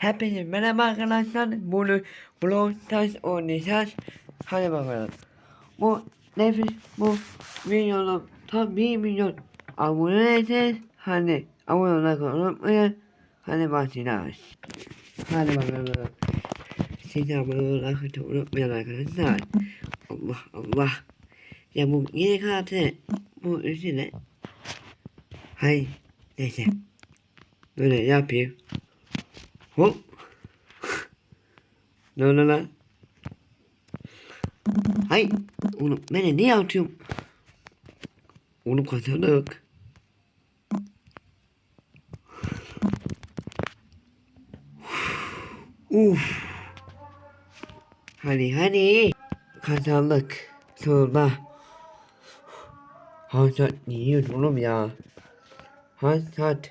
Hepinize merhaba arkadaşlar. Bunu Brawl Stars oynayacağız. Hadi bakalım. Bu nefis bu videonun tam 1 milyon abone edeceğiz. Hadi abone olmayı unutmayın. Hadi başlayacağız. Hadi bakalım. Siz abone olmayı unutmayın arkadaşlar. Allah Allah. Ya bu yeni karakter bu üstüne. Hay neyse. Böyle yapayım. Hop. Ne oluyor lan? Hay. Oğlum beni niye atıyorsun? Oğlum kazandık. Uf. Hadi hadi. Kazandık. Sonunda. Hansat niye oğlum ya? Hansat.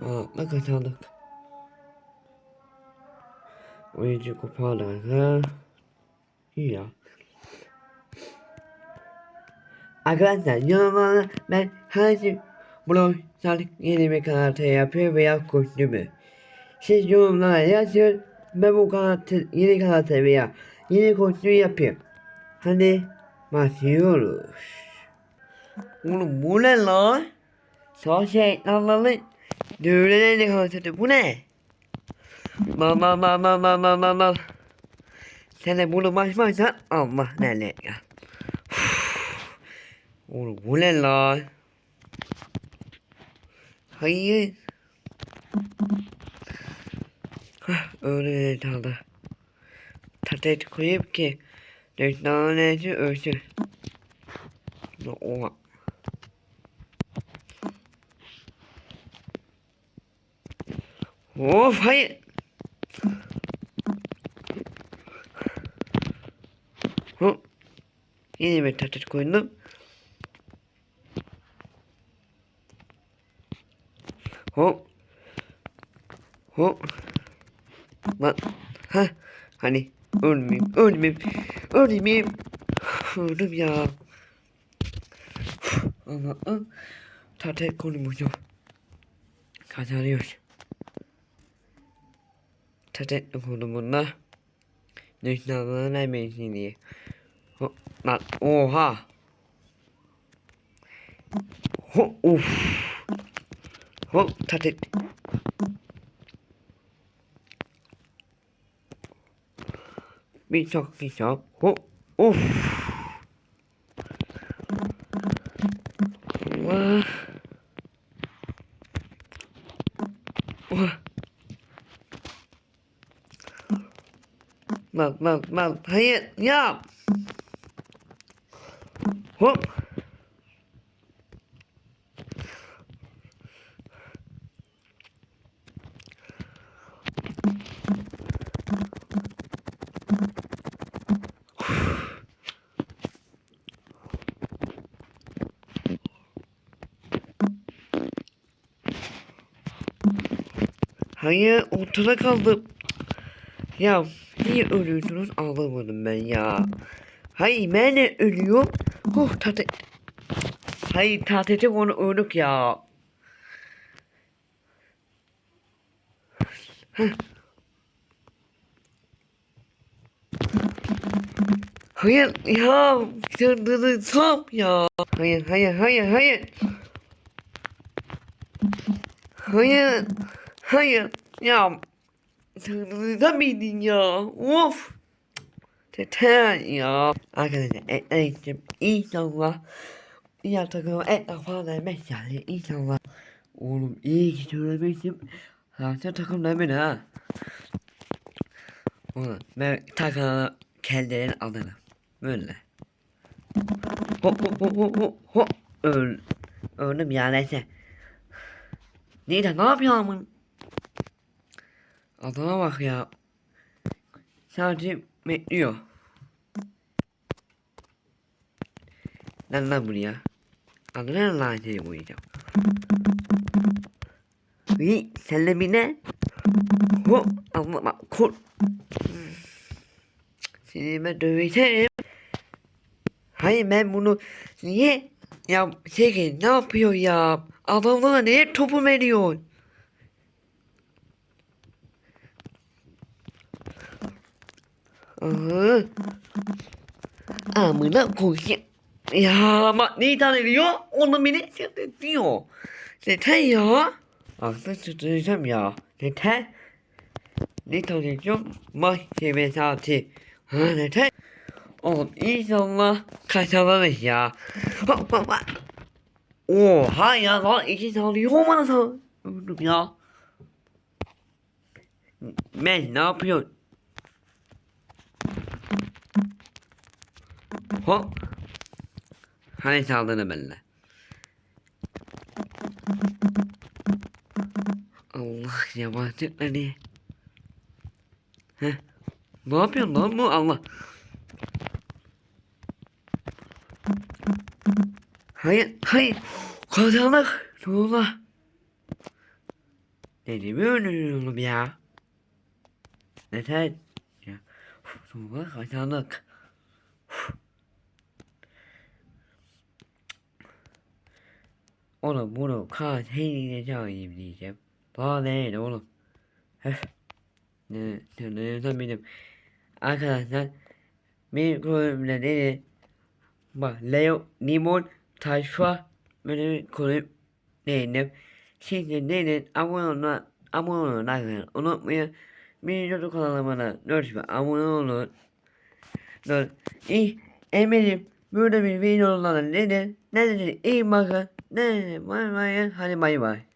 Aa, ne kazandık. Oyuncu kupalar ha. İyi ya. Arkadaşlar yorumlara ben hangi blog sadık yeni bir karakter yapıyor veya kostümü. Siz yorumlara yazın. Ben bu karakter, yeni karakter veya yeni kostüm yapayım. Hadi başlıyoruz. Oğlum bu ne lan? Savaş şeytanların dövülen karakteri bu ne? Mal mal mal mal mal mal mal mal. Sen bunu başlarsan Allah ne ya. Oğlum bu ne lan? Hayır. Hah öyle kaldı. Tatet koyup ki tanesi ölsün. Oha. Of hayır. Hop. Yine bir tatet koydum. Hop. Hop. Lan. Ha. Hani ölmeyeyim, ölmeyeyim, ölmeyeyim. Öldüm ya. Allah'ım. Tatet konumuzum. Kazanıyoruz. Tatet konumunda. Düşmanların emesi diye. Ho, lan oha. Ho, uf. Ho, tatet. Bir çok bir çok. Ho, uf. Allah. Oh. Lan lan lan hayır ya. Hop. Hayır ortada kaldım. Ya niye ölüyorsunuz anlamadım ben ya. Hayır ben ölüyorum. Huh tate. Hayır tatete onu öldük ya. Hayır ya çıldıracağım ya. Hayır hayır hayır hayır. Hayır. Hayır. Ya. Çıldırabilirdin ya. Of. Yeter ya. Arkadaşlar etler için inşallah diğer takıma etler falan vermek yani inşallah. Oğlum iyi ki söylemiştim. Zaten takım demin ha. Oğlum ben takımı kendilerinin adını. Böyle. Hop hop hop hop hop hop. Öl. Öldüm ya neyse. Neyse ne yapıyorsun? Adama bak ya. Sadece bekliyor. Lan lan buraya. Adına lan seni boyayacağım. İyi senle bir ne? Hop Allah bak kul. Seni ben döveceğim. Hayır ben bunu niye ya şey ne yapıyor ya? Adamlara niye topu veriyor? Aa. Amına koyayım. Ya bak neyi tanıyor? Onu beni diyor. Yeter ya. Aklını tutacağım ya. Yeter. Ne tanıyacağım? Mahkeme saati. Ha yeter. Oğlum inşallah kazanırız ya. Oha ya lan iki saniye olmadı Öldüm ya. Ben ne yapıyorsun? Hop. Hani saldırı benimle. Allah yabancıları. Heh. Ne yapıyorsun lan bu Allah? Hayır, hayır. Kazandık. Tuğla. Dedemi öldürüyorum ya. Neden? Ya. Tuğla kazandık. Oğlum bunu katilini çağırayım diyeceğim. Daha değil oğlum. Ne, ne, ne, benim. Arkadaşlar. Bir bölümde dedi. Bak Leo, Limon, Taşfa. Böyle bir kulüp değindim. Şimdi deyin abone olun. Abone olun arkadaşlar. Unutmayın. Bir YouTube kanalıma lütfen abone olun. Dur. İyi. Eminim böyle bir videolarla neden? Ne dedi? İyi bakın. Ne? Bay bay. Hadi bay bay.